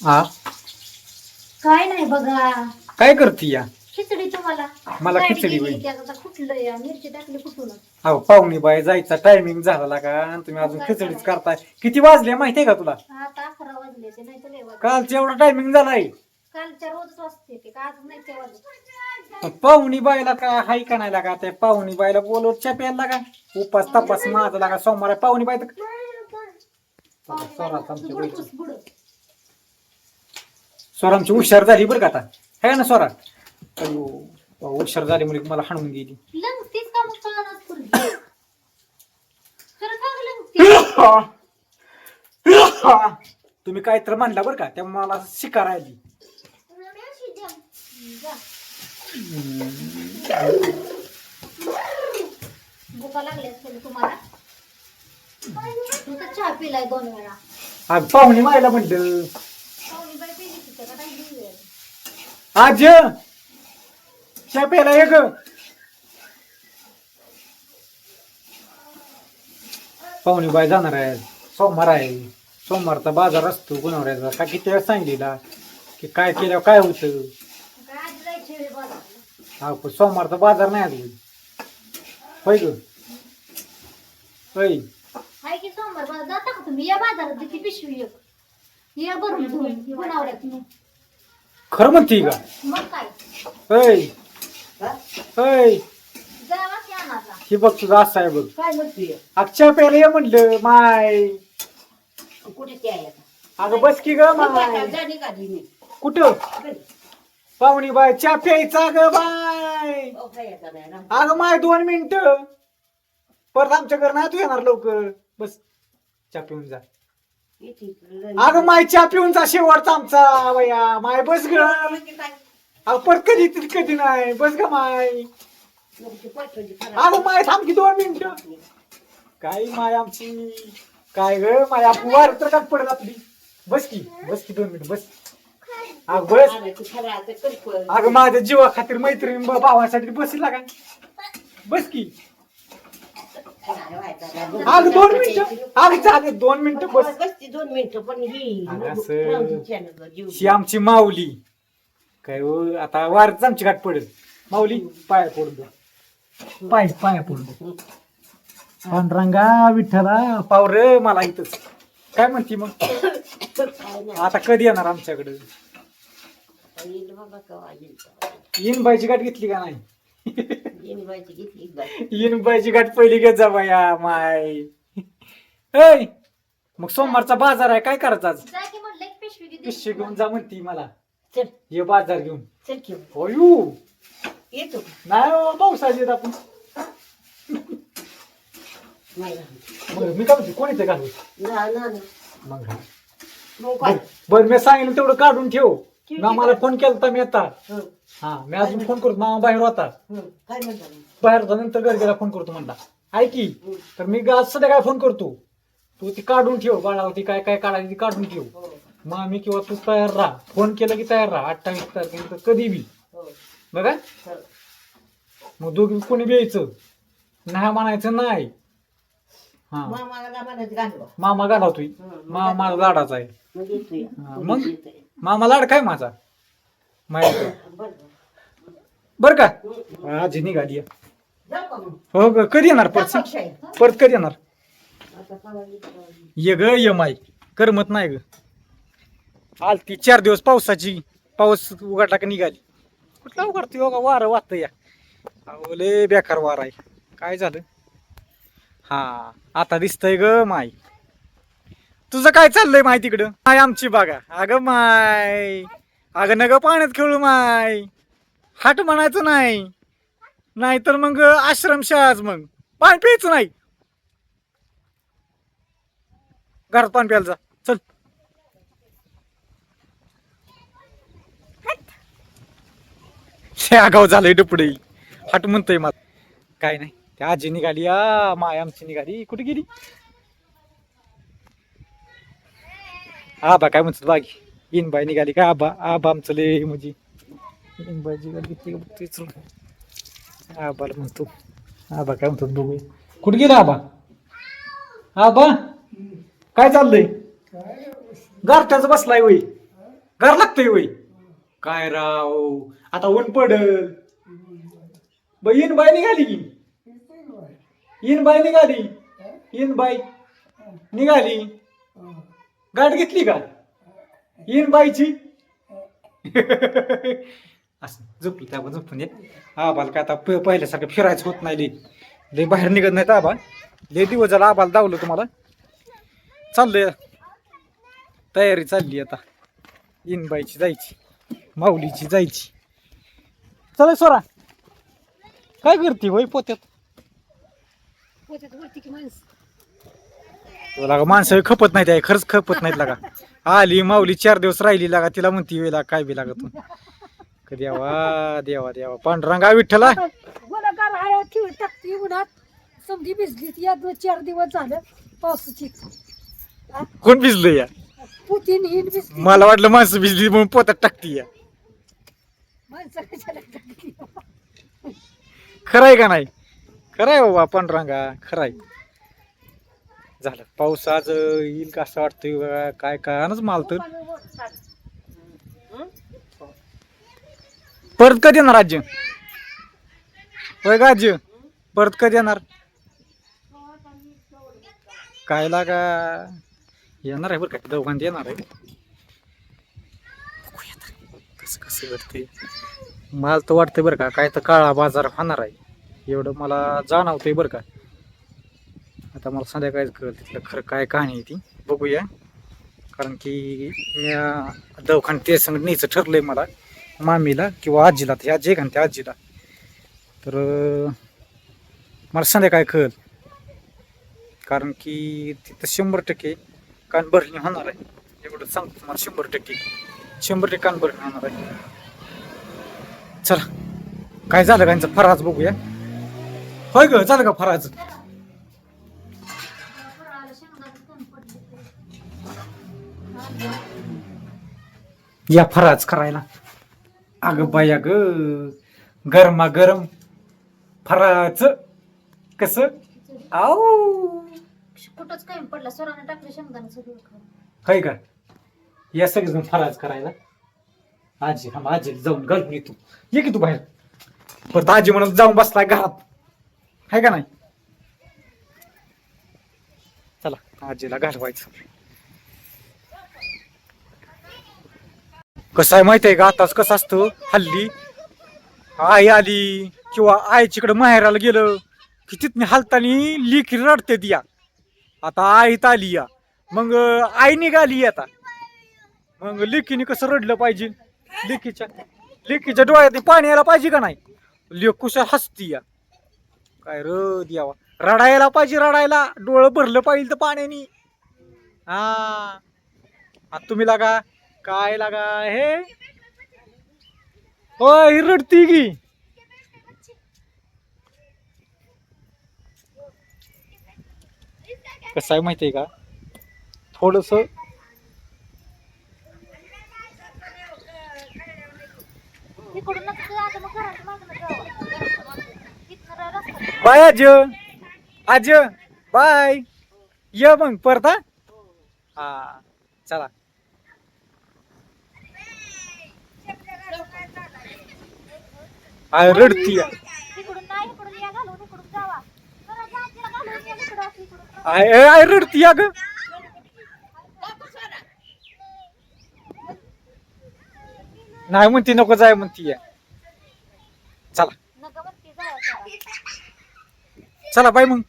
हा काय नाही बघा. काय करती या? खिचडी तुम्हाला. मला खिचडी. त्यात आता कुठलं या? मिरची टाकली कुठून? अहो पाहुणी बाई जायचा टायमिंग झाला का आणि तुम्ही अजून खिचडीच करताय. किती वाजले माहितीये का तुला? आता अकरा वाजले ते नाही तर लय वाजले. कालचा एवढा टायमिंग झालाय. कालच्या रोजच वाजते ते का आज नाही ते वाजले पाहुणी बाईला का हाय का नाही लागा? त्या पाहुणी बाईला बोलवत च्या प्यायला लागा. उपास तपास माझा लागा. सोमवार आहे. पाहुणी बाई तर बुडक. स्वरामची हुशार झाली बरं का आता? है ना स्वरा अयो हुशार झाली मुली मला हाणून गेली. लंगतीच का मग कळणाच पोरगी. खरं का गं लंगती? तुम्ही काय तर म्हणला बरं का? त्यामुळे मला शिकार आली. जा. भुका लागली असेल तुम्हाला? चहा पिलाय दोन वेळा. पाहुणी मायला म्हणलं पाहुणी बाई पिली तिथं का नाही पिली वेळ? आज च्या एक. ये ग पाहुणी बाई जाणार आहे. सोमवार आहे. सोमवारचा बाजार असतो गुणवऱ्याचा का किती वेळ सांगितलेला? की काय केलं काय होतं? हा पण सोमवारचा बाजार नाही अजून होय ग? होय. हाय की सोमवार बाजार जाता का तुम्ही? या बाजारात किती पिशवी एक या भरून घेऊन गुणावऱ्यात खरं म्हणते का? मग काय? होय. होय. जावा की आणाचा ही बघ तुझं असं आहे बघ. काय म्हणते? अक्षय ये म्हणलं माय. कुठे ते आहे आता? अगं बस की ग माय? कुठं? घरी. पाहुणी बाय च्या प्यायचा ग बाय अहो, काय आता नाही ना. अगं माय दोन मिनिट. परत आमच्या घर नाही तू येणार लवकर. बस च्या पिऊन जा. अगं माय चहा पिऊनचा शेवटचा आमचा वया. माय बस ग. अगं परत कधी येतील कधी नाही. बस ग माय. अगं माय थांब की दोन मिनिट. काय माय आमची? काय ग माय आपण वार तर का पडत आपली. बस की बस की दोन मिनिट बस. अगं बस. अगं माझ्या जीवा खातीर मैत्रीण ब- भावासाठी बसला का बस की. अगं दोन मिनिटं. अगं चालेल दोन मिनिटं बस. बसती दोन मिनिटं पण ही अगं असं- जीव. शी आमची माऊली. काय हो आता वारच आमची गाठ पडेल. माऊली पाया पडून द्या पाय पाया पडून द्या पांडुरंगा विठ्ठला पावर मला इथंच. काय म्हणती मग? काय नाही. आता कधी येणार आमच्याकडे? येईल बाबा केव्हा येईल. तेव्हा. येईन बाईची गाठ घेतली का नाही? येईन बाईची घेतली एक बाई. येईन बाईची गाठ पहिली घेत जा बाया माय ऐ मग सोमवारचा बाजार आहे काय करायचं आज जा की म्हटलं एक पिशवी किती पिशवी घेऊन जा म्हणती मला चल ये बाजार घेऊन चल घेऊ होयू येतो नाही हो, पावसाची येत आपण नाही मी काय म्हणते कोणी ते घालू ना ना ना मग घाल. बर मी सांगितलं तेवढं काढून ठेव ठीक ना आहे. मला फोन केला तर मी आता हं, हा मी अजून फोन करतो मामा बाहेर होता हं. काय म्हणता मग? बाहेर होता नंतर घरी गेला फोन करतो म्हणला ऐकी हं. तर मी आज सध्या काय फोन करतो तू ती काढून ठेव बाळावरती काय काय काढायची ती काढून ठेव हो, मग मी किंवा तू तयार राहा फोन केला की तयार राहा अठ्ठावीस तारखेनंतर कधी बी हो. बघा चल. मग दोघी कोणी द्यायचं नाही म्हणायचं नाही हा मामाला म्हणायचं. मामा घालावतोय हं, मामा माझा लाडाचा आहे मग येतोय. हा? येतोय. मामा लाड काय माझा? माहिती बरं, का? हं. आजी निघाली का? हो ग कधी येणार परत. परत कधी येणार. ये ग ये माय करमत नाही ग. आलती चार दिवस पावसाची पाऊस उघडला का निघाली. कुठला उघडतो योगा वारं वाहत या. लय बेकार वार आहे. काय झालं? हा आता दिसतंय ग माय तुझं काय चाललंय माय तिकडं माय आमची बागा अगं माय. अगं नग पाण्यात खेळू माय. हाट म्हणायचं नाही. नाहीतर मग आश्रमशाळाच मग. पाणी प्यायचं नाही. घरात पाणी प्यायला जा. चल. आगाव झालंय डुपडे. हाट म्हणतोय मला. काय नाही. त्या आजी निघाली या माय आमची निघाली. कुठे गेली? आबा काय म्हणतात बागी इनबाई निघाली काय आबा आबा आमचं लय म्हणजे इनबाईची गाडी घेतली का बघ तेच आबाला म्हणतो आबा काय म्हणतात बघू. कुठे गेला आबा? आबा काय चाललंय? गारठ्याच बसलाय वय. घर लागतंय वय. काय राव आता ऊन पडल. ब इन बाय निघाली. की इन बाय निघाली. इन बाय निघाली. गाठ घेतली का? येईन बाईची. असं झोपली त्या झोपून येत. आबाल काय आता प- पहिल्यासारखं फिरायचं होत नाही लई. लई बाहेर निघत नाही आबा. लई दिवस झाला आबाल दावलं तुम्हाला. चाललंय. तयारी चालली आता. इनबाईची जायची. माऊलीची जायची. चला सोरा. काय करते वय पोत्यात वरती की माणसं? लागा माणसं खपत नाहीत आहे खरंच खपत नाहीत लागा. आली माऊली चार दिवस राहिली लागा तिला म्हणती वेळा काय बी लागत कधी देवा देवा देवा. पांडुरंगा विठ्ठला गोलाकार हाया ठेवून टाकते उन्हात. समजी भिजली या दोन चार दिवस झालं पावसाची. कोण भिजलं या? पुतीन हिन भिजली. मला वाटलं माणसं भिजली म्हणून पोतात टाकती या. माणसं कशाला टाकली खरंय का नाही? खरंय बाबा पांडुरंगा खरंय झालं. पाऊस आज येईल का असं वाटतंय? काय काय आणच माल तर. परत कधी येणार राज्य होय का राज्य परत कधी येणार? काय लागा येणार आहे बरं का दोघांत येणार आहे. कसं कसं घडते मला तर वाटतंय बरं का काय तर काळा बाजार होणार आहे. एवढं मला जाणवतंय बरं का. आता मला संध्याकाळीच कळलं तिथलं खरं काय कहाणी आहे ती. बघूया. कारण की मी दवाखान्यात ते संग न्यायचं ठरलंय मला मामीला किंवा आजीला त्या आजी आहे का आजीला. तर मला संध्याकाळी कळल. कारण की तिथं शंभर टक्के कान भरणी होणार आहे. एवढं सांगतो तुम्हाला शंभर टक्के. शंभर टक्के कान भरणी होणार आहे. चला. काय झालं का यांचा फराज बघूया. होय ग झालं का फराज? या फराज करायला. अगं बाया ग गरमा गरम. फराच कस? आऊ. कुठंच कमी पडला सोराने टाकले शेंगदाणे सगळं खाऊन. काय का? या सगळेजण फराज करायला. आजी हा आजी जाऊन घालून येतो. ये की तू बाहेर. परत आजी म्हणून जाऊन बसलाय घरात. आहे का नाही? चला आजीला घालवायचं. कसं आहे माहिती आहे का? आताच कसं असतं? हल्ली आई आली किंवा आईच्याकडे माहेराला गेलं की तिथने हालतानी लिखी रडते या. आता आईत आली या. मग आई निघाली आता. मग लेखीने कसं रडलं पाहिजे? लेखीच्या लेखीच्या डोळ्यात पाणी यायला पाहिजे का नाही? लेक कुशा हसती या. काय र द्यावा रडायला पाहिजे रडायला. डोळं भरलं पाहिजे तर पाण्याने. हा. आता तुम्ही लागा काय लागा हे? ही रडती की. कसं आहे माहिती आहे का? थोडस बाय आज आज बाय. ये मग परत? हा. चला आय रडती आहे. तिकडून नाही इकडून या घालून इकडून जावा परत आजीला घालून या इकडं असं इकडून आय आय आय रडती अग. नाही म्हणती नको जाय म्हणती. चला. चला बाय मग.